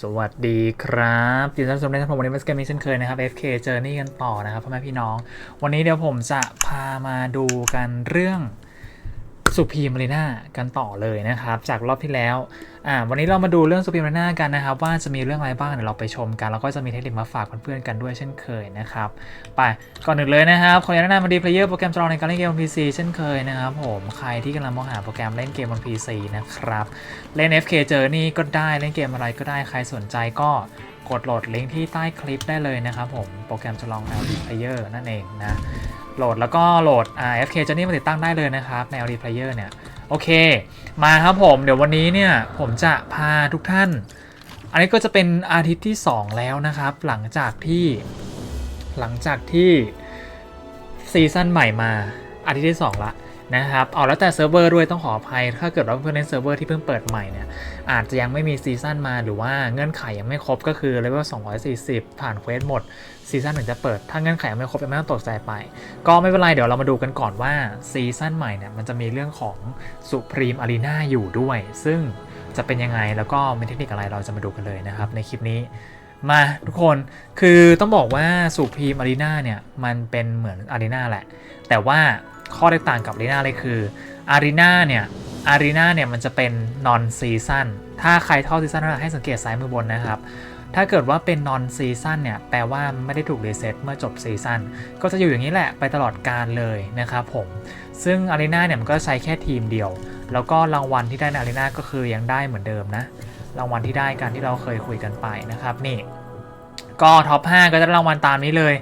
สวัสดีครับยินดีต้อนรับสู่ในท่านผมวันนี้มาสเกมมิ่เช่นเคยนะครับ FK Journey กันต่อนะครับพ่อแม่พี่น้อง วันนี้เดี๋ยวผมจะพามาดูกันเรื่องสุพีมารีนากันต่อเลยนะครับ จากรอบที่แล้ว อ่าวันนี้เรามาดูเรื่องสุพีม a รีนากันนะครับ ว่าจะมีเรื่องอะไรบ้างเดี๋ยวเราไปชมกัน แล้วก็จะมีเทคนิคมาฝากเพื่อนๆกันด้วยเช่นเคยนะครับ ไปก่อนหนึ่งเลยนะครับขอแนะนำมาดีเพลเยอร์โปรแกรมจำลองในการเล่นเกมบน PC เช่นเคยนะครับผมใครที่กำลังมองหาโปรแกรมเล่นเกมบน PC นะครับเล่น FK Journey ก็ได้เล่นเกมอะไรก็ได้ใครสนใจก็กดโหลดลิงก์ที่ใต้คลิปได้เลยนะครับผมโปรแกรมจำลอง LD Player นั่นเองนะโหลดแล้วก็โหลด FK Journey มาติดตั้งได้เลยนะครับใน LD Player เนี่ย โอเค มาครับผมเดี๋ยววันนี้เนี่ยผมจะพาทุกท่าน อันนี้ก็จะเป็นอาทิตย์ที่ 2 แล้วนะครับ หลังจากที่หลังจากที่ซีซั่นใหม่มาอาทิตย์ที่ 2 ละนะครับ เอาแล้วแต่เซิร์ฟเวอร์ด้วยต้องขออภัย ถ้าเกิดว่าเพื่อนเล่นเซิร์ฟเวอร์ที่เพิ่งเปิดใหม่เนี่ย อาจจะยังไม่มีซีซั่นมาหรือว่าเงื่อนไขยังไม่ครบก็คือเลเวล240 ผ่านเควสหมดซีซั่นถึงจะเปิด ถ้าเงื่อนไขยังไม่ครบยังไม่ต้องตกใจไป ก็ไม่เป็นไร เดี๋ยวเรามาดูกันก่อนว่าซีซั่นใหม่เนี่ยมันจะมีเรื่องของสุพรีมอารีนาอยู่ด้วย ซึ่งจะเป็นยังไงแล้วก็มีเทคนิคอะไรเราจะมาดูกันเลยนะครับในคลิปนี้มาทุกคนคือต้องบอกว่าสูพีมอารีนาเนี่ยมันเป็นเหมือนอารีนาแหละ แต่ว่าข้อแตกต่างกับอารีนาเลยคือ อารีนาเนี่ยอารีนาเนี่ยมันจะเป็นนอนซีซันถ้าใครท่อซีซันให้สังเกตซ้ายมือบนนะครับ ถ้าเกิดว่าเป็นนอนซีซันเนี่ยแปลว่าไม่ได้ถูกรีเซ็ตเมื่อจบซีซันก็จะอยู่อย่างนี้แหละไปตลอดการเลยนะครับผม ซึ่งอารีนาเนี่ยมันก็ใช้แค่ทีมเดียว แล้วก็รางวัลที่ได้ในอารีนาก็คือยังได้เหมือนเดิมนะ รางวัลที่ได้กันที่เราเคยคุยกันไปนะครับนี่ ก็ท็อป 5 ก็จะได้รางวัลตามนี้เลย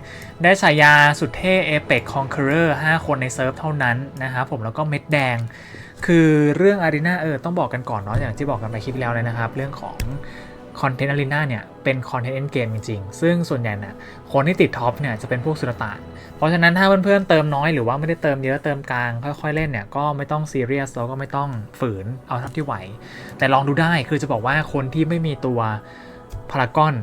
ได้ฉายาสุดเท่ Apex Conqueror 5คนในเซิร์ฟเท่านั้นนะครับผมแล้วก็เม็ดแดง คือเรื่องอารีนาเออต้องบอกกันก่อนเนาะอย่างที่บอกกันไปคลิปแล้วเลยนะครับ เรื่องของคอนเทนต์อารีนาเนี่ยเป็นคอนเทนต์เอ็นเกมจริงๆ ซึ่งส่วนใหญ่น่ะคนที่ติดท็อปเนี่ยจะเป็นพวกสุลต่าน เพราะฉะนั้นถ้าเพื่อนๆเติมน้อยหรือว่าไม่ได้เติมเยอะเติมกลางค่อยๆเล่นเนี่ยก็ไม่ต้องซีเรียสแล้วก็ไม่ต้องฝืนเอาเท่าที่ไหว แต่ลองดูได้คือจะบอกว่าคนที่ไม่มีตัวพารากอน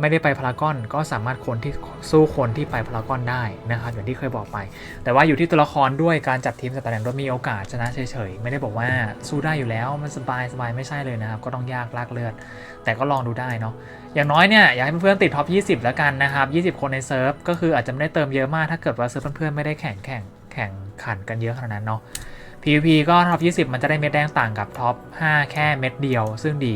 ไม่ได้ไปพารากอนก็สามารถคนที่สู้คนที่ไปพารากอนได้นะครับอย่างที่เคยบอกไป แต่ว่าอยู่ที่ตัวละครด้วยการจัดทีมจัดตำแหน่งด้วยมีโอกาสชนะเฉยๆ ไม่ได้บอกว่าสู้ได้อยู่แล้วมันสบายสบายไม่ใช่เลยนะครับ ก็ต้องยากลากเลือด แต่ก็ลองดูได้เนาะอย่างน้อยเนี่ย อยากให้เพื่อนๆติดท็อป 20 แล้วกันนะครับ 20 คนในเซิร์ฟก็คืออาจจะไม่ได้เติมเยอะมากถ้าเกิดว่าเซิร์ฟเพื่อนๆไม่ได้แข่งแข่งแข่งขันกันเยอะขนาดนั้นเนาะ PVP ก็ท็อป 20 มันจะได้เม็ดแดงต่างกับท็อป 5 แค่เม็ดเดียว ซึ่งดี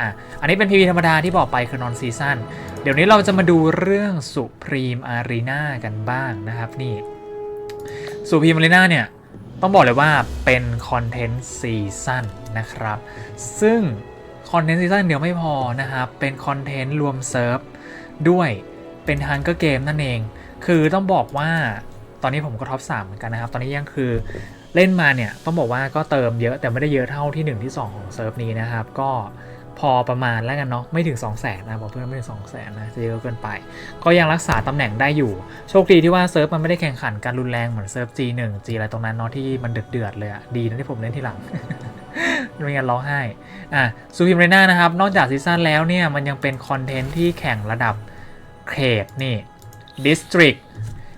อะอันนี้เป็น PV ธรรมดาที่บอกไปคือนอนซีซั่นเดี๋ยวนี้เราจะมาดูเรื่องสุพรีมอารีนากันบ้างนะครับนี่สุพรีมอารีนาเนี่ยต้องบอกเลยว่าเป็นคอนเทนต์ซีซั่นนะครับ ซึ่งคอนเทนต์ซีซั่นเดียวไม่พอนะครับ เป็นคอนเทนต์รวมเซิร์ฟด้วยเป็นฮังเกอร์เกมนั่นเอง คือต้องบอกว่าตอนนี้ผมก็ท็อป3เหมือนกันนะครับ ตอนนี้ยังคือเล่นมาเนี่ย ต้องบอกว่าก็เติมเยอะแต่ไม่ได้เยอะเท่าที่ 1 ที่ 2 ของเซิร์ฟนี้นะครับ ก็ อประมาณแล้วกันเนาะไม่ถึง 2 0 0แสนนะบอกเพื่อนไม่ถึง 2 0 0แสนนะจะเยอะเกินไป ก็ยังรักษาตำแหน่งได้อยู่ โชคดีที่ว่าเซิร์ฟมันไม่ได้แข่งขันกันรุนแรงเหมือนเซิร์ฟ G1 G อะไรตรงนั้นเนาะที่มันเดือดเดือดเลยอะดีนะที่ผมเล่นที่หลังไม่งั้นร้องไห้อะซูพิมเรน่านะครับ นอกจากซีซั่นแล้วเนี่ยมันยังเป็นคอนเทนต์ที่แข่งระดับเขตนี่ดิสตริก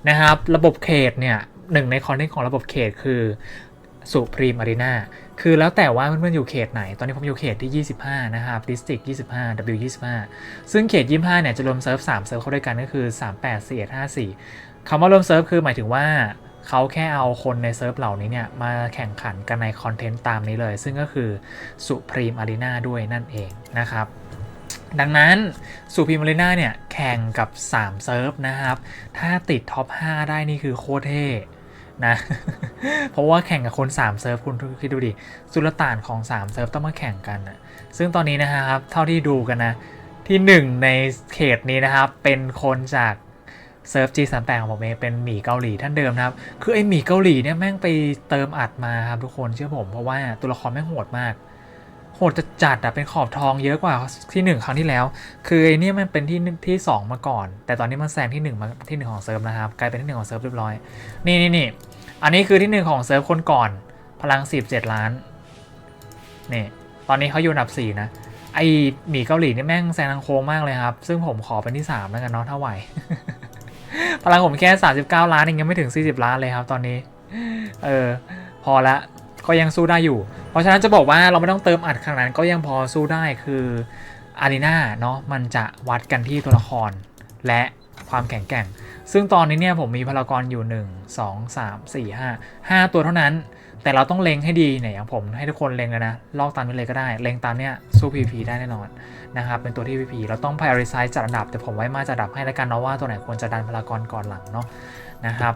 นะครับ ระบบเขตเนี่ยหนึ่งในคอนเทนต์ของระบบเขตคือสุพรีมอารีนา คือแล้วแต่ว่าเพื่อนๆอยู่เขตไหน ตอนนี้ผมอยู่เขตที่ 25 นะครับดิสตริก25 W 25ซึ่งเขต 25 เนี่ยจะรวมเซิร์ฟ3เซิร์ฟเข้าด้วยกันก็คือ 38 41 54คำว่ารวมเซิร์ฟคือหมายถึงว่าเขาแค่เอาคนในเซิร์ฟเหล่านี้เนี่ยมาแข่งขันกันในคอนเทนต์ตามนี้เลย ซึ่งก็คือสุพรีมอารีนาด้วยนั่นเองนะครับดังนั้นสุพรีมอารีนาเนี่ยแข่งกับ 3 เซิร์ฟนะครับ ถ้าติดท็อป 5 ได้นี่คือโคตรเท่ นะ เพราะว่าแข่งกับคน 3 เซิร์ฟคุณคิดดูดิสุลต่านของ 3 เซิร์ฟต้องมาแข่งกันนะซึ่งตอนนี้นะครับ เท่าที่ดูกันนะ ที่หนึ่งในเขตนี้นะครับ เป็นคนจากเซิร์ฟ G38 ของผมเองเป็นหมีเกาหลีท่านเดิมนะครับ คือไอหมีเกาหลีเนี่ยแม่งไปเติมอัดมาครับทุกคนเชื่อผมเพราะว่าตัวละครแม่งโหดมาก โหดจะจัดอะเป็นขอบทองเยอะกว่าที่หนึ่งครั้งที่แล้ว คือไอเนี่ยมันเป็นที่ที่สองมาก่อน แต่ตอนนี้มันแซงที่หนึ่งมาที่หนึ่งของเซิร์ฟนะครับกลายเป็นที่หนึ่งของเซิร์ฟเรียบร้อย นี่นี่นี่อันนี้คือที่หนึ่งของเซิร์ฟคนก่อน พลังสิบเจ็ดล้านนี่ตอนนี้เขาอยู่อันดับสี่นะไอหมีเกาหลีนี่แม่งแซงทางโค้งมากเลยครับ ซึ่งผมขอเป็นที่ 3 แล้วกันเนาะถ้าไหวพลังผมแค่ 39 ล้านเองยังไม่ถึง 40 ล้านเลยครับ ตอนนี้ เออ พอละ ก็ยังสู้ได้อยู่ เพราะฉะนั้นจะบอกว่าเราไม่ต้องเติมอัดขนาดนั้นก็ยังพอสู้ได้คืออารีนาเนาะมันจะวัดกันที่ตัวละคร และความแข็งแกร่ง ซึ่งตอนนี้เนี่ยผมมีพลากรอยู่ 1 2 3 4 5 5 ตัวเท่านั้น แต่เราต้องเล็งให้ดีเนี่ยอย่างผมให้ทุกคนเล็งเลยนะ ลอกตามไปเลยก็ได้ เล็งตามเนี่ยสู้ PVP ได้แน่นอนนะครับ เป็นตัวที่ PVP เราต้อง prioritize จัดอันดับ แต่ผมไว้มาจัดอันดับให้แล้วกันเนาะว่าตัวไหนควรจะดันพลากรก่อนหลังเนาะนะครับ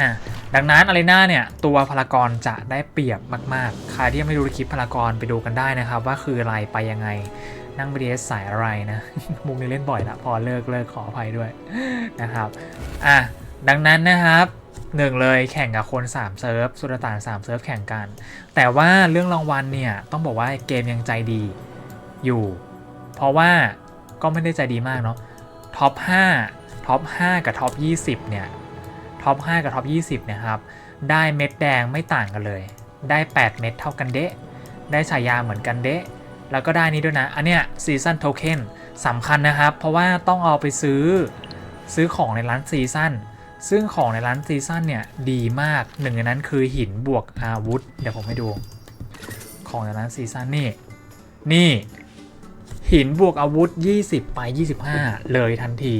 อะดังนั้นอารีนาเนี่ยตัวพลากรจะได้เปรียบมากๆ ใครที่ยังไม่ดูคลิปพลากรไปดูกันได้นะครับ ว่าคืออะไรไปยังไงนั่ง BDS สายอะไรนะ มุกนี้เล่นบ่อยละพอเลิกเลิกขออภัยด้วยนะครับอะดังนั้นนะครับหนึ่งเลยแข่งกับคน 3 เซิร์ฟสุลต่าน3เซิร์ฟแข่งกัน แต่ว่าเรื่องรางวัลเนี่ย ต้องบอกว่าเกมยังใจดีอยู่ เพราะว่าก็ไม่ได้ใจดีมากเนาะท็อป5ท็อป 5 กับท็อป 20 เนี่ย ท็อป 5 กับท็อป 20นี่ยครับ ได้เม็ดแดงไม่ต่างกันเลย ได้ 8 เม็ดเท่ากันเดะ ได้ฉายาเหมือนกันเดะ แล้วก็ได้นี้ด้วยนะ อันเนี้ยซีซันโทเค็นสำคัญนะครับ เพราะว่าต้องเอาไปซื้อซื้อของในร้านซีซันซึ่งของในร้านซีซันเนี่ยดีมากหนึ่งในนั้นคือหินบวกอาวุธ เดี๋ยวผมให้ดู ของในร้านซีซันนี่ นี่ หินบวกอาวุธ 20 ไป 25 เลยทันที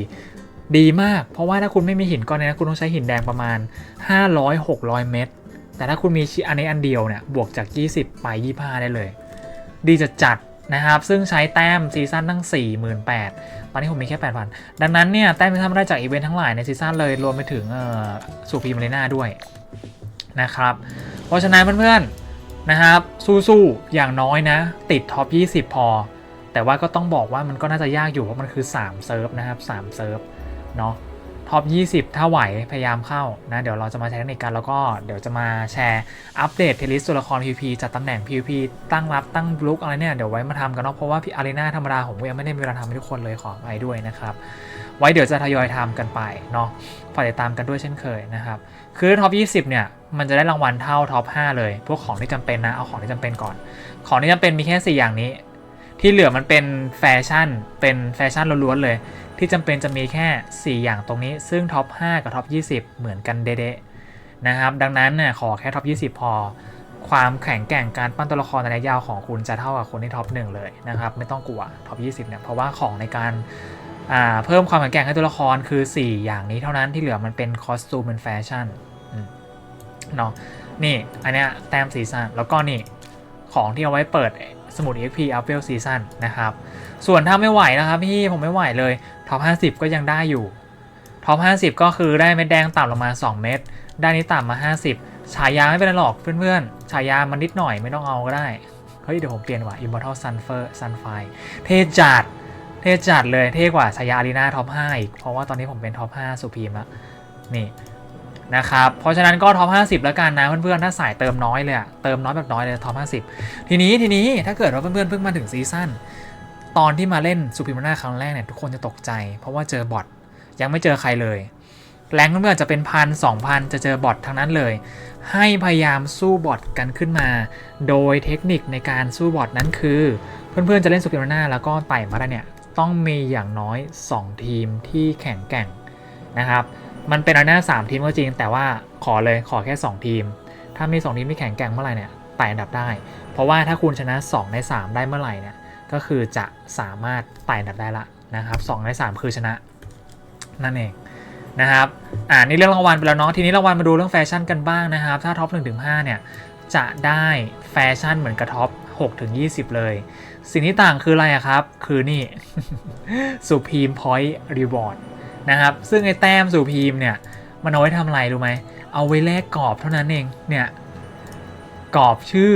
ดีมาก เพราะว่าถ้าคุณไม่มีหินก้อนนี้นะคุณต้องใช้หินแดงประมาณ 500-600 เม็ดแต่ถ้าคุณมีอันนี้อันเดียวเนี่ยบวกจาก 20 ไป 25 ได้เลย ดีจะจัดนะครับ ซึ่งใช้แต้มซีซั่นตั้ง 48,000 ตอนนี้ผมมีแค่ 8,000 ดังนั้นเนี่ย แต้มที่ทำได้จากอีเวนต์ทั้งหลายในซีซั่นเลยรวมไปถึงสูพีมารีนาด้วยนะครับ เพราะฉะนั้นเพื่อนๆนะครับ สู้ๆ อย่างน้อยนะ ติดท็อป 20 พอ แต่ว่าก็ต้องบอกว่ามันก็น่าจะยากอยู่เพราะมันคือ 3 เซิร์ฟนะครับ 3 เซิร์ฟ เนาะท็อป 20 ถ้าไหวพยายามเข้านะเดี๋ยวเราจะมาใช้เทคนิคกันแล้วก็เดี๋ยวจะมาแชร์อัปเดตเทลิสตัวละคร PVP จัดตำแหน่ง PVP ตั้งรับตั้งบลุกอะไรเนี่ยเดี๋ยวไว้มาทำกันเนาะเพราะว่าพี่อารีนาธรรมดาผมก็ยังไม่ได้มีเวลาทำให้ทุกคนเลยขอไปด้วยนะครับ ไว้เดี๋ยวจะทยอยทำกันไปเนาะฝากติดตามกันด้วยเช่นเคยนะครับ คือท็อป 20 เนี่ยมันจะได้รางวัลเท่าท็อป 5 เลย พวกของที่จำเป็นนะเอาของที่จำเป็นก่อน ของที่จำเป็นมีแค่ 4 อย่างนี้ ที่เหลือมันเป็นแฟชั่นเป็นแฟชั่นล้วนๆเลย ที่จำเป็นจะมีแค่ 4 อย่างตรงนี้ ซึ่งท็อป 5 กับท็อป 20 เหมือนกันเด๊ะๆนะครับ ดังนั้นน่ขอแค่ท็อป 20 พอ ความแข็งแกร่งการปั้นตัวละครในระยะยาวของคุณจะเท่ากับคนที่ท็อป 1 เลยนะครับ ไม่ต้องกลัวท็อป 20 เนี่ย เพราะว่าของในการเพิ่มความแข็งแกร่งให้ตัวละครคือ 4 อย่างนี้เท่านั้นที่เหลือมันเป็นคอสตูมเป็นแฟชั่นเนาะนี่อันเนี้ยแต้มซีซั่นแล้วก็นี่ของที่เอาไว้เปิด สมุด EXP u p w e l Season นะครับ ส่วนถ้าไม่ไหวนะครับพี่ผมไม่ไหวเลยท็อป50 ก็ยังได้อยู่ท็อป50 ก็คือได้เม็ดแดงต่ำลงมา 2 เม็ดได้นี้ต่ำมา 50 ฉายาไม่เป็นไรหรอกเพื่อนๆ ฉายามันนิดหน่อยไม่ต้องเอาก็ได้ เฮ้ย เดี๋ยวผมเปลี่ยนว่ะ Immortal Sunfire Sunfire เทจัด เทจัดเลยเท่กว่าฉายาอารีนาท็อป5อีก เพราะว่าตอนนี้ผมเป็นท็อป5สุพีมล้วนี่ นะครับ เพราะฉะนั้นก็ท็อป 50 แล้วกันนะเพื่อนๆ ถ้าสายเติมน้อยเลยอะเติมน้อยแบบน้อยเลยท็อป 50 ทีนี้ทีนี้ถ้าเกิดว่าเพื่อนๆ เพิ่งมาถึงซีซั่นตอนที่มาเล่นซูพิมาน่าครั้งแรกเนี่ยทุกคนจะตกใจ เพราะว่าเจอบอทยังไม่เจอใครเลยแรงเพื่อนๆจะเป็นพันสองพันจะเจอบอททั้งนั้นเลย ให้พยายามสู้บอทกันขึ้นมา โดยเทคนิคในการสู้บอทนั้นคือ เพื่อนๆ จะเล่นซูพิมาน่าแล้วก็ไต่มาได้เนี่ยต้องมีอย่างน้อย 2 ทีมที่แข่งแกร่งนะครับ มันเป็นอาณาสามทีมก็จริง แต่ว่าขอเลยขอแค่ 2 ทีม ถ้ามี 2 ทีมที่แข่งแกร่งเมื่อไหร่เนี่ยไต่อันดับได้ เพราะว่าถ้าคุณชนะ 2 ใน 3 ได้เมื่อไหร่เนี่ยก็คือจะสามารถไต่อันดับได้ละนะครับ2ใน 3 คือชนะนั่นเองนะครับอ่านี่เรื่องรางวัลไปแล้วเนาะทีนี้รางวัลมาดูเรื่องแฟชั่นกันบ้างนะครับ ถ้าท็อป1ถึง5เนี่ยจะได้แฟชั่นเหมือนกับท็อป6ถึง20 เลย สิ่งที่ต่างคืออะไระครับ คือนี่ Supreme Point Reward นะครับ ซึ่งไอ้แต้มสูพีมเนี่ย มันเอาไว้ทำอะไรรู้ไหม เอาไว้แลกกรอบเท่านั้นเอง เนี่ย กรอบชื่อ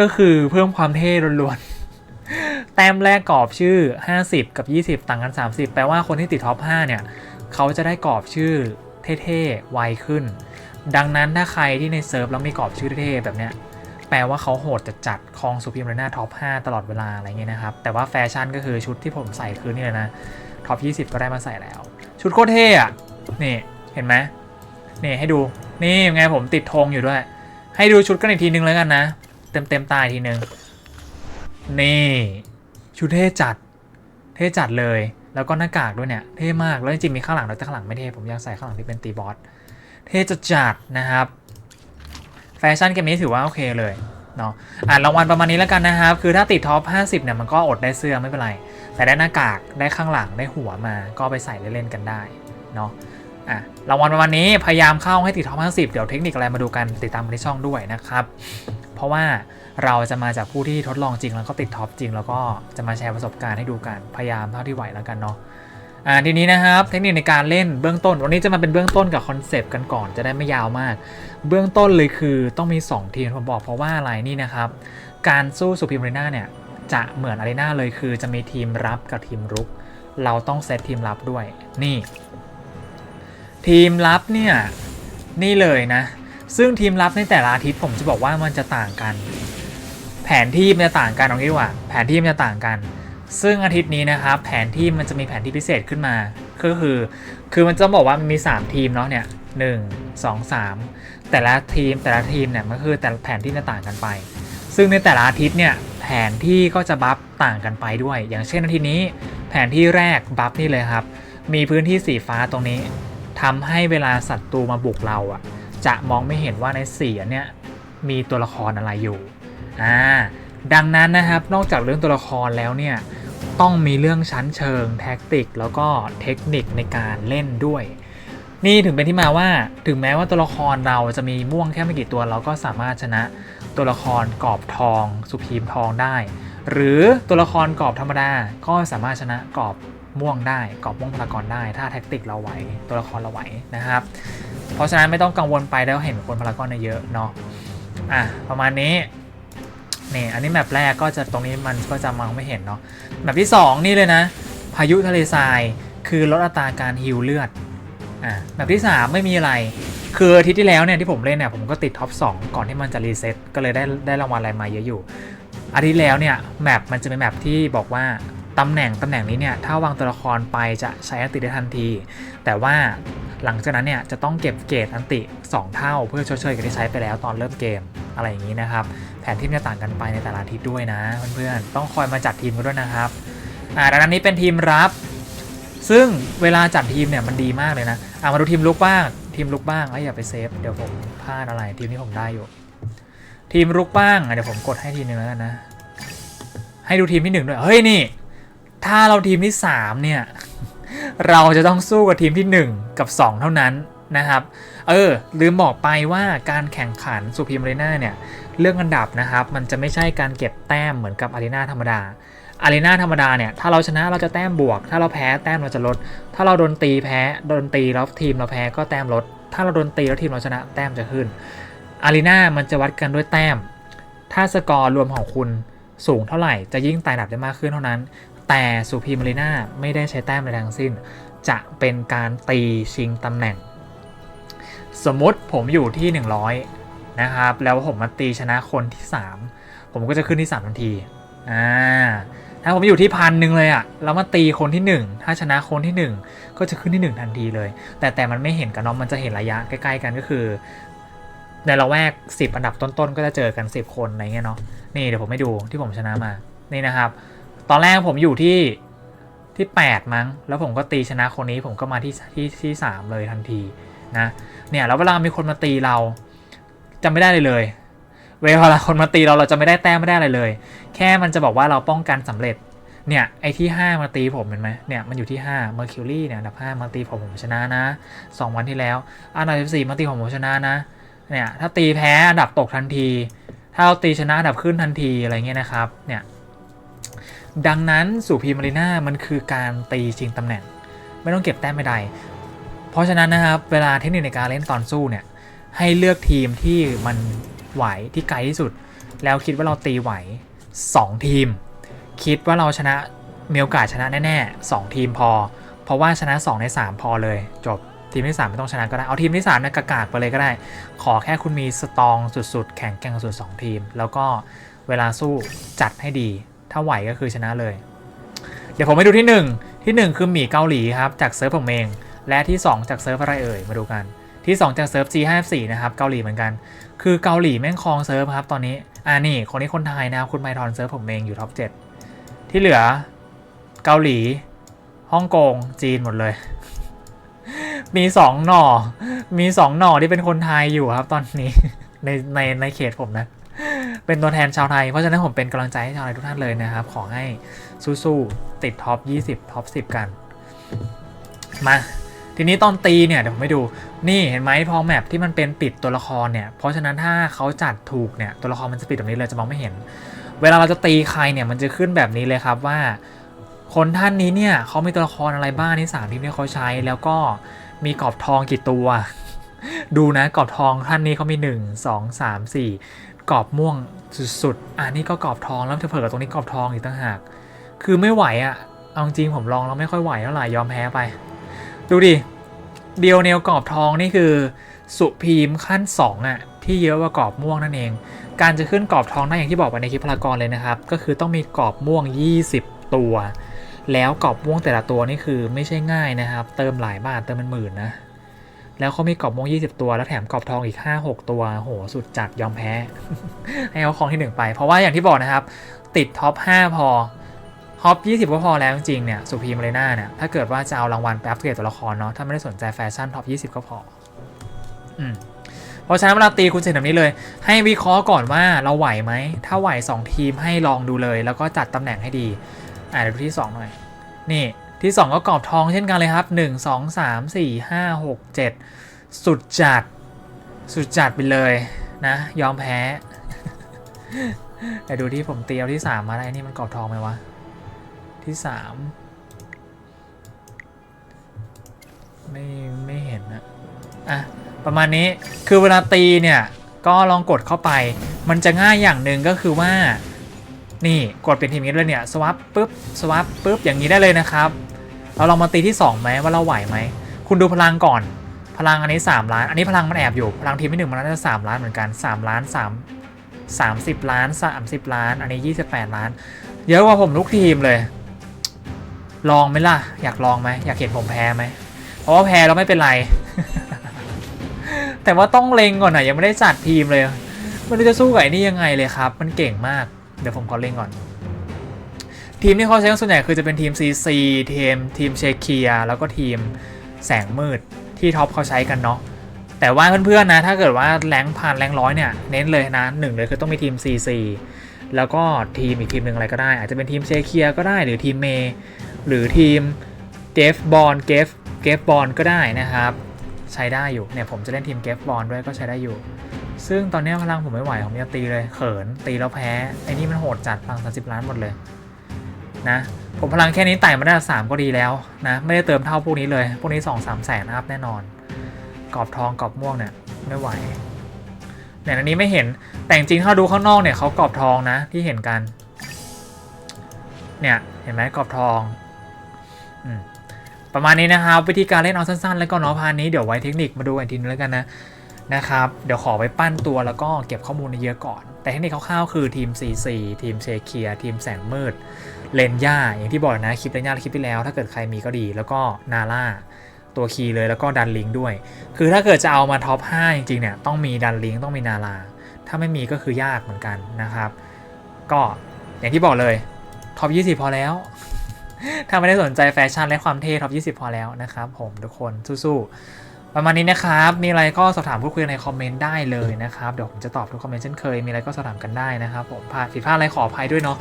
ก็คือเพิ่มความเท่ล้วนๆ แต้มแรกกรอบชื่อ 50 กับ 20 ต่างกัน 30 แปลว่าคนที่ติดท็อป 5 เนี่ย เขาจะได้กรอบชื่อเท่ๆ ไวขึ้น ดังนั้นถ้าใครที่ในเซิร์ฟแล้วมีกรอบชื่อเท่ๆ แบบเนี้ยแปลว่าเขาโหดจะจัดครองสุพีมเรน่าท็อป 5 ตลอดเวลาอะไรเงี้ยนะครับ แต่ว่าแฟชั่นก็คือชุดที่ผมใส่คือนี่เลยนะ ท็อป20 ก็ได้มาใส่แล้ว ชุดโคตรเท่อะนี่เห็นไหมนี่ให้ดูนี่ยังไงผมติดธงอยู่ด้วย ให้ดูชุดกันอีกทีนึงแล้วกันนะ เต็มเต็มตาอีกทีนึงนี่ชุดเท่จัด เท่จัดเลย แล้วก็หน้ากากด้วยเนี่ย เท่มาก แล้วจริงๆมีข้างหลังด้วยแต่ข้างหลังไม่เท่ ผมอยากใส่ข้างหลังที่เป็นตีบอส เท่จัดจัดนะครับ แฟชั่นเกมนี้ถือว่าโอเคเลยเนาะอ่ารางวัลประมาณนี้แล้วกันนะครับ คือถ้าติดท็อป 50 เนี่ย มันก็อดได้เสื้อไม่เป็นไร แต่ได้หน้ากากได้ข้างหลังได้หัวมาก็ไปใส่เล่นๆกันได้เนาะอะรางวัลประมาณนี้พยายามเข้าให้ติดท็อป50 เดี๋ยวเทคนิคอะไรมาดูกันติดตามกันช่องด้วยนะครับ เพราะว่าเราจะมาจากผู้ที่ทดลองจริงแล้วก็ติดท็อปจริง แล้วก็จะมาแชร์ประสบการณ์ให้ดูกันพยายามเท่าที่ไหวแล้วกันเนาะอ่าทีนี้นะครับเทคนิคในการเล่นเบื้องต้น วันนี้จะมาเป็นเบื้องต้นกับคอนเซปต์กันก่อนจะได้ไม่ยาวมาก เบื้องต้นเลยคือต้องมี 2 ทีมผมบอกเพราะว่าอะไรนี่นะครับการสู้สุพีมเรน่าเนี่ย จะเหมือนอารีนาเลยคือจะมีทีมรับกับทีมรุก เราต้องเซตทีมรับด้วย นี่ ทีมรับเนี่ย นี่เลยนะ ซึ่งทีมรับในแต่ละอาทิตย์ผมจะบอกว่ามันจะต่างกัน แผนที่มันจะต่างกันเอางี้ว่า แผนที่มันจะต่างกัน ซึ่งอาทิตย์นี้นะครับ แผนที่มันจะมีแผนที่พิเศษขึ้นมา ก็คือ คือมันจะบอกว่ามันมี 3 ทีมเนาะเนี่ยหนึ่งสองสามแต่ละทีมแต่ละทีมเนี่ยมันคือแต่ละแผนที่จะต่างกันไป ซึ่งในแต่ละอาทิตย์เนี่ยแผนที่ก็จะบัฟต่างกันไปด้วย อย่างเช่นอาทิตย์นี้แผนที่แรกบัฟนี่เลยครับ มีพื้นที่สีฟ้าตรงนี้ทำให้เวลาศัตรูมาบุกเราอะจะมองไม่เห็นว่าในสีเนี่ยมีตัวละครอะไรอยู่อ่าดังนั้นนะครับนอกจากเรื่องตัวละครแล้วเนี่ยต้องมีเรื่องชั้นเชิงแท็กติก แล้วก็เทคนิคในการเล่นด้วย นี่ถึงเป็นที่มาว่าถึงแม้ว่าตัวละครเราจะมีม่วงแค่ไม่กี่ตัวเราก็สามารถชนะ ตัวละครกรอบทอง สุพีมทองได้ หรือตัวละครกรอบธรรมดาก็สามารถชนะกรอบม่วงได้กรอบม่วงพลากรได้ ถ้าแท็กติกเราไหวตัวละครเราไหวนะครับ เพราะฉะนั้นไม่ต้องกังวลไปแล้วเห็นคนพลากรเยอะเนาะอะประมาณนี้นี่อันนี้แมปแรกก็จะตรงนี้มันก็จะมองไม่เห็นเนาะแมปที่ 2 นี่เลยนะ พายุทะเลทรายคือลดอัตราการฮิวเลือดอ่าแมปที่ 3 ไม่มีอะไรคืออาทิตย์ที่แล้วเนี่ยที่ผมเล่นเนี่ยผมก็ติดท็อป2ก่อนที่มันจะรีเซ็ตก็เลยได้ได้รางวัลอะไรมาเยอะอยู่อาทิตย์แล้วเนี่ยแมปมันจะเป็นแมปที่บอกว่าตำแหน่งตำแหน่งนี้เนี่ยถ้าวางตัวละครไปจะใช้อันติได้ทันที แต่ว่าหลังจากนั้นเนี่ยจะต้องเก็บเกรดอันติ 2 เท่า เพื่อชดเชยกับที่ใช้ไปแล้วตอนเริ่มเกมอะไรอย่างนี้นะครับ แผนที่จะต่างกันไปในแต่ละอาทิตย์ด้วยนะเพื่อนๆต้องคอยมาจัดทีมกันด้วยนะครับอ่าดังนั้นนี้เป็นทีมรับ ซึ่งเวลาจัดทีมเนี่ยมันดีมากเลยนะอ่ามาดูทีมลุกบ้าง ทีมลุกบ้างไอ้อย่าไปเซฟเดี๋ยวผมพลาดอะไรทีมนี้ผมได้อยู่ ทีมลุกบ้างเดี๋ยวผมกดให้ทีนึงแล้วกันนะ ให้ดูทีมที่หนึ่งด้วยเฮ้ยนี่ ถ้าเราทีมที่สามเนี่ยเราจะต้องสู้กับทีมที่หนึ่งกับสองเท่านั้นนะครับ เออ ลืมบอกไปว่าการแข่งขันสุพีมเรน่าเนี่ย เรื่องอันดับนะครับ มันจะไม่ใช่การเก็บแต้มเหมือนกับอารีนาธรรมดา อารีนาธรรมดาเนี่ยถ้าเราชนะเราจะแต้มบวก ถ้าเราแพ้แต้มเราจะลด ถ้าเราโดนตีแพ้โดนตีแล้วทีมเราแพ้ก็แต้มลด ถ้าเราโดนตีแล้วทีมเราชนะแต้มจะขึ้นอารีนามันจะวัดกันด้วยแต้ม ถ้าสกอร์รวมของคุณสูงเท่าไหร่จะยิ่งไต่ระดับได้มากขึ้นเท่านั้น แต่สุพีมเรน่าไม่ได้ใช้แต้มใดทั้งสิ้น จะเป็นการตีชิงตำแหน่ง สมมติผมอยู่ที่ 100 นะครับ แล้วผมมาตีชนะคนที่ 3 ผมก็จะขึ้นที่ 3 ทันที อ่า ถ้าผมอยู่ที่พันหนึ่งเลยอะแล้วมาตีคนที่ 1 ถ้าชนะคนที่ 1 ก็จะขึ้นที่ 1 ทันทีเลย แต่แต่มันไม่เห็นกันเนาะมันจะเห็นระยะใกล้ๆกันก็คือ ในละแวก 10 อันดับต้นๆ ก็จะเจอกัน 10 คนอะไรเงี้ยเนาะนี่เดี๋ยวผมให้ดูที่ผมชนะมานี่นะครับ ตอนแรกผมอยู่ที่ที่ 8 มั้ง แล้วผมก็ตีชนะคนนี้ผมก็มาที่ที่ที่3เลยทันทีนะเนี่ยแล้วเวลามีคนมาตีเราจำไม่ได้เลยเลย เวลาคนมาตีเราเราจะไม่ได้แต้มไม่ได้อะไรเลย แค่มันจะบอกว่าเราป้องกันสำเร็จเนี่ยไอ้ที่5มาตีผมเห็นไหมเนี่ยมันอยู่ที่5 Mercury เนี่ยอันดับ5มาตีผมผมชนะนะ 2 วันที่แล้วอันดับ14มาตีผมผมชนะนะเนี่ยถ้าตีแพ้อันดับตกทันที ถ้าเราตีชนะอันดับขึ้นทันทีอะไรเงี้ยนะครับเนี่ยดังนั้นสู่พีมารีนามันคือการตีชิงตำแหน่ง ไม่ต้องเก็บแต้มไม่ได้เพราะฉะนั้นนะครับเวลาเทคนิคในการเล่นตอนสู้เนี่ยให้เลือกทีมที่มัน ไหวที่ไกลที่สุด แล้วคิดว่าเราตีไหว 2 ทีม คิดว่าเราชนะมีโอกาสชนะแน่ๆ2ทีมพอ เพราะว่าชนะ 2 ใน 3 พอเลย จบทีมที่ 3 ไม่ต้องชนะก็ได้ เอาทีมที่3เนี่ยกากไปเลยก็ได้ ขอแค่คุณมีสตองสุดๆ แข็งแกร่งสุด 2 ทีม แล้วก็เวลาสู้จัดให้ดี ถ้าไหวก็คือชนะเลย เดี๋ยวผมไปดูที่ 1 ที่ 1 คือหมีเกาหลีครับ จากเซิร์ฟผมเอง และที่ 2 จากเซิร์ฟอะไรเอ่ย มาดูกัน ที่ 2 จากเซิร์ฟ G54 นะครับเกาหลีเหมือนกัน คือเกาหลีแม่งครองเซิร์ฟครับตอนนี้ อ่านี่คนนี้คนไทยนะครับคุณไมทอนเซิร์ฟผมเองอยู่ท็อป7ที่เหลือเกาหลีฮ่องกงจีนหมดเลย มีสองหน่อ มีสองหน่อที่เป็นคนไทยอยู่ครับตอนนี้ในในในเขตผมนะเป็นตัวแทนชาวไทย เพราะฉะนั้นผมเป็นกำลังใจให้ชาวไทยทุกท่านเลยนะครับ ขอให้สู้ๆ ติดท็อป 20 ท็อป 10 กัน มา ทีนี้ตอนตีเนี่ยเดี๋ยวผมไปดูนี่เห็นไหมพอแมปที่มันเป็นปิดตัวละครเนี่ยเพราะฉะนั้นถ้าเขาจัดถูกเนี่ยตัวละครมันจะปิดแบบนี้เลยจะมองไม่เห็น เวลาเราจะตีใครเนี่ยมันจะขึ้นแบบนี้เลยครับว่า คนท่านนี้เนี่ยเขามีตัวละครอะไรบ้างที่สามทีมที่เขาใช้ แล้วก็มีกรอบทองกี่ตัว ดูนะกรอบทองท่านนี้เขามี 1 2 3 4กรอบม่วงสุดๆอ่านี่ก็กรอบทองแล้วเผลอตรงนี้กรอบทองอีกต่างหาก คือไม่ไหวอะ่ะเอาจริงผมลองแล้วไม่ค่อยไหวเท่าไหร่ยอมแพ้ไป ดูดิ เดียวเนลกรอบทองนี่คือสุพีมขั้น 2 อะ ที่เยอะกว่ากรอบม่วงนั่นเอง การจะขึ้นกรอบทองได้อย่างที่บอกไปในคลิปพลากรเลยนะครับ ก็คือต้องมีกรอบม่วง 20 ตัว แล้วกรอบม่วงแต่ละตัวนี่คือไม่ใช่ง่ายนะครับ เติมหลายบาทเติมเป็นหมื่นนะ แล้วเขามีกรอบม่วง 20 ตัว แล้วแถมกรอบทองอีก 5-6 ตัวโหสุดจัดยอมแพ้ให้เขาครองที่ 1 ไป เพราะว่าอย่างที่บอกนะครับ ติดท็อป5พอ ท็อป20 ก็พอแล้วจริงเนี่ยสุพีมาเลน่าเนี่ยถ้าเกิดว่าจะเอารางวัลไปอัปเกรดตัวละครเนาะถ้าไม่ได้สนใจแฟชั่นท็อป20 ก็พออืมเพราะฉะนั้นเวลาตีคุณเสร็จแบบนี้เลย ให้วิเคราะห์ก่อนว่าเราไหวไหม ถ้าไหว 2 ทีมให้ลองดูเลย แล้วก็จัดตำแหน่งให้ดี อ่าเดี๋ยวดูที่ 2 หน่อย นี่ที่ 2 ก็กรอบทองเช่นกันเลยครับ 1 2 3 4 5 6 7 สุดจัด สุดจัดไปเลยนะ ยอมแพ้แต่ดูที่ผมเตียวที่ 3 มาได้นี่มันกรอบทองไหมวะ ที่3ไม่ไม่เห็นนะอะประมาณนี้คือเวลาตีเนี่ยก็ลองกดเข้าไป มันจะง่ายอย่างหนึ่งก็คือว่า นี่กดเป็นทีมนี้เลยเนี่ยสวับปุ๊บสวับปุ๊บอย่างนี้ได้เลยนะครับเราลองมาตีที่2ไหมว่าเราไหวไหมคุณดูพลังก่อน พลังอันนี้ 3 ล้าน อันนี้พลังมันแอบอยู่ พลังทีมที่หนึ่งมันน่าจะ3ล้านเหมือนกัน 3 ล้าน 3 30 ล้าน 30 ล้าน อันนี้ 28 ล้าน เยอะกว่าผมทุกทีมเลย ลองไหมล่ะ อยากลองไหมอยากเห็นผมแพ้ไหมเพราะว่าแพ้แล้วไม่เป็นไร แต่ว่าต้องเล็งก่อนหนะยังไม่ได้จัดทีมเลยไม่รู้จะสู้กับไอ้นี่ยังไงเลยครับ มันเก่งมาก เดี๋ยวผมขอเล็งก่อน ทีมที่เขาใช้ส่วนใหญ่คือจะเป็นทีม CC ทีมทีมเชเคีย แล้วก็ทีมแสงมืดที่ท็อปเขาใช้กันเนาะแต่ว่าเพื่อนๆนะถ้าเกิดว่าแรงผ่านแรงร้อยเนี่ยเน้นเลยนะหนึ่งเลยคือต้องมีทีม CC แล้วก็ทีมอีกทีมหนึ่งอะไรก็ได้ อาจจะเป็นทีมเชเคียก็ได้หรือทีมเม หรือทีมเกฟบอลเกฟเกฟบอลก็ได้นะครับ ใช้ได้อยู่เนี่ยผมจะเล่นทีมเกฟบอลด้วยก็ใช้ได้อยู่ ซึ่งตอนนี้พลังผมไม่ไหวผมจะตีเลยเขินตีแล้วแพ้ไอ้นี่มันโหดจัดพลัง30ล้านหมดเลยนะผมพลังแค่นี้ไต่มาได้สามก็ดีแล้วนะไม่ได้เติมเท่าพวกนี้เลย พวกนี้2องสามแสนอัพแน่นอน กรอบทองกรอบม่วงเนี่ยไม่ไหวเนี่ยอันนี้ไม่เห็นแต่จริงถ้าดูข้างนอกเนี่ยเขากรอบทองนะที่เห็นกัน เนี่ยเห็นไหมกรอบทอง ประมาณนี้นะครับวิธีการเล่นเอาสั้นๆ แล้วก็เนาะพานนี้เดี๋ยวไว้เทคนิคมาดูกันทีนึงแล้วกันนะนะครับเดี๋ยวขอไปปั้นตัวแล้วก็เก็บข้อมูลเยอะก่อน แต่เทคนิคคร่าวๆคือทีม CC ทีมเชเคีย ทีมแสงมืด เลนย่า อย่างที่บอกนะ คลิปเลนย่าคลิปที่แล้ว ถ้าเกิดใครมีก็ดี แล้วก็นาล่าตัวคีย์เลยแล้วก็ดันลิงด้วย คือถ้าเกิดจะเอามาท็อป 5 จริงๆเนี่ยต้องมีดันลิงต้องมีนาลาถ้าไม่มีก็คือยากเหมือนกันนะครับ ก็อย่างที่บอกเลยท็อป 20 พอแล้ว ถ้าไม่ได้สนใจแฟชั่นและความเท่ท็อป20 พอแล้วนะครับผมทุกคนสู้ๆประมาณนี้นะครับ มีอะไรก็สอบถามพูดคุยในคอมเมนต์ได้เลยนะครับ เดี๋ยวผมจะตอบทุกคอมเมนต์เช่นเคย มีอะไรก็สอบถามกันได้นะครับผมผ่านผิดพลาดอะไรขออภัยด้วยเนาะ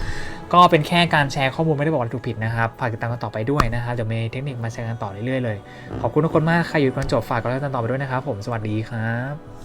ก็เป็นแค่การแชร์ข้อมูลไม่ได้บอกว่าถูกผิดนะครับฝากติดตามกันต่อไปด้วยนะครับ เดี๋ยวมีเทคนิคมาแชร์กันต่อเรื่อยๆเลย ขอบคุณทุกคนมาก ใครอยู่จนจบฝากกดไลค์กันต่อไปด้วยนะครับผม สวัสดีครับ